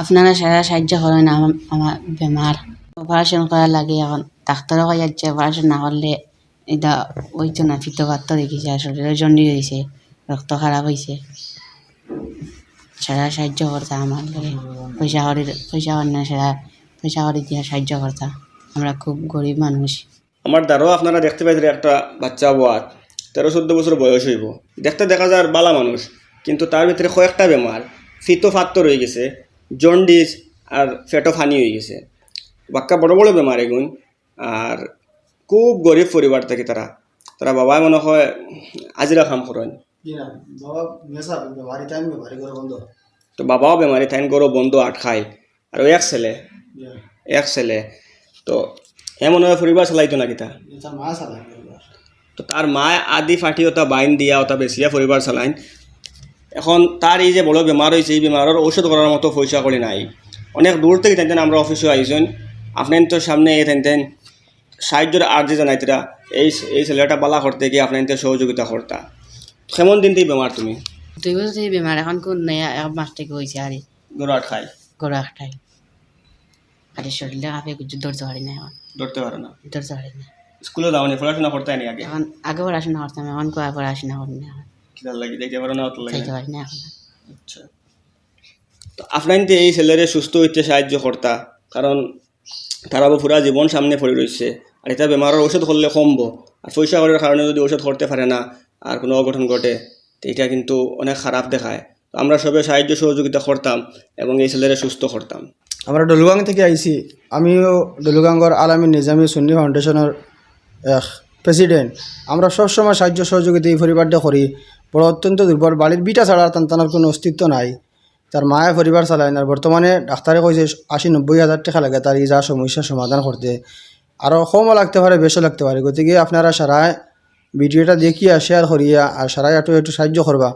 আপনারা সারা সাহায্য করেন আমার বেমার অপারেশন করা লাগে এখন ডাক্তারও কয়ে যাচ্ছে অপারেশন না করলে এটা ওইতো না ফিতো পাত্র দেখিছে শরীরে জন্ডি হয়েছে রক্ত খারাপ হয়েছে সারা সাহায্য করতা আমার লাগে পয়সা করি পয়সা করি না সারা পয়সা করি দিয়ে সাহায্য করতা আমরা খুব গরিব মানুষ আমার দ্বারাও আপনারা দেখতে পাইছেন একটা বাচ্চা বাত তেরো চোদ্দ বছর বয়স হইব দেখতে দেখা যায় বালা মানুষ কিন্তু তার ভিতরে কয়েকটা বেমার ফিতো ফাত্ত রয়ে গেছে জন্ডিস আর ফেটো ফানি হয়ে গেছে। বাক্কা বড় বড় বেমার এগুন আর খুব গরিব পরিবার থেকে তারা তারা বাবাই মনে হয় আজিরা কাম করেন তো বাবাও বেমারি তাইন গরো বন্ধ আট খায়। আর এক ছেলে। এক ছেলে। তো হে মনে হয় পরিবার চালাইতো না কিতা? তো তার মা আদি ফাটি ওটা বাইন দিয়া ওটা বেচিয়া পরিবার চালাইন। এখন তার এই যে বড় বেমার হয়েছে এই বেমারের ঔষধ করার মতো পয়সা করে নাই। অনেক দূর থেকে তেন আমরা অফিসে আইসেন। আপনার তো সামনে এই তেন তেন সাহায্যের আর্জি জানাইতরা এই এই ছেলেটা বালা করতে গিয়ে আপনার তো সহযোগিতা করতা। কেমন দিন থেকে বেমার তুমি? দুই বছর থেকে বেমার এখন কোন এক মাস থেকে হয়েছে আর গরু খাই গরু একটাই খালি শরীরে কাঁপে কিছু ধরতে পারি না এখন। ধরতে পারে না? ধরতে পারি না। স্কুলে যাওনি পড়াশোনা করতে আগে? এখন আগে পড়াশোনা করতাম এখন পড়াশোনা করি না এখন লাগি দেখতে পারো না অত লাগে খাইতে পারি না আচ্ছা। তো আপনার তো এই ছেলেরে সুস্থ হইতে সাহায্য করতা কারণ তারা পুরা জীবন সামনে পড়ে রয়েছে আর এটা বেমারের ঔষধ করলে কমবো। আর পয়সা করার কারণে যদি ঔষধ করতে পারে না আর কোনো অঘটন ঘটে তো এটা কিন্তু অনেক খারাপ দেখায়। তো আমরা সবে সাহায্য সহযোগিতা করতাম এবং এই ছেলেরে সুস্থ করতাম। আমরা ডলুগাং থেকে আইছি। আমিও ডলুগাঙ্গর আলামিন নিজামী সুন্নি ফাউন্ডেশনের এক প্রেসিডেন্ট আমরা সবসময় সাহায্য সহযোগিতা এই পরিবারটা করি। বড় অত্যন্ত দুর্বল। বাড়ির বিটা ছাড়া তার কোনো অস্তিত্ব নাই। তার মায়ে পরিবার চালায় না। বর্তমানে ডাক্তারে কইছে আশি নব্বই হাজার টাকা লাগে তার যা সমস্যার সমাধান করতে আরও কমও লাগতে পারে বেশও লাগতে পারে গতিকে আপনারা সারায় ভিডিওটা দেখিয়া শেয়ার করিয়া আর সারাই একটু একটু সাহায্য করবা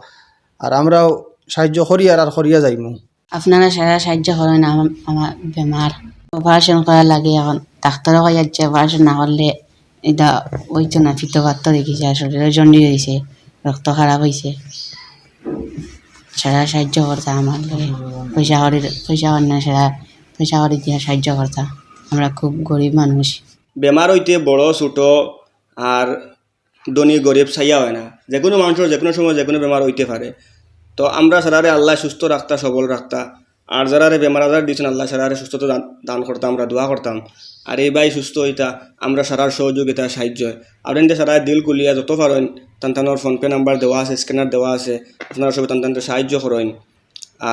আর আমরাও সাহায্য করি আর আর করিয়া যাইমু আপনারা সারা সাহায্য করেন আমার বেমার অপারেশন করা লাগে, এখন ডাক্তারও কয়ে যাচ্ছে অপারেশন না করলে এটা ওইতো না ফিতো পাত্র দেখিছে শরীরে জন্ডি হয়েছে রক্ত খারাপ হয়েছে সারা সাহায্য করতা আমার লাগে পয়সা করি পয়সা করি না সারা পয়সা করি দিয়ে সাহায্য করতা আমরা খুব গরিব মানুষ বেমার হইতে বড়, ছোট আর ধনী গরিব চাইয়া হয় না। যে কোনো মানুষের যে কোনো সময় যে কোনো বেমার হইতে পারে তো আমরা সারারে আল্লাহ সুস্থ রাখতা সবল রাখতা আর যারারে বেমার আজার দিয়েছেন আল্লাহ সারারে সুস্থতা দান করতাম আমরা দোয়া করতাম আর এই বাই সুস্থ হইতা, আমরা সারার সহযোগিতা, সাহায্য। আর এনতে সারা দিল কুলিয়া যত পারেন তান তানোর ফোনপে নাম্বার দেওয়া আছে স্ক্যানার দেওয়া আছে আপনারা সবাই তান তানতে সাহায্য করেন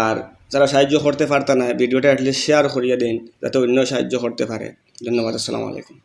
আর যারা সাহায্য করতে পারতা না ভিডিওটা অ্যাটলিস্ট শেয়ার করিয়া দিন, যাতে অন্য সাহায্য করতে পারে। ধন্যবাদ, আসসালামু আলাইকুম।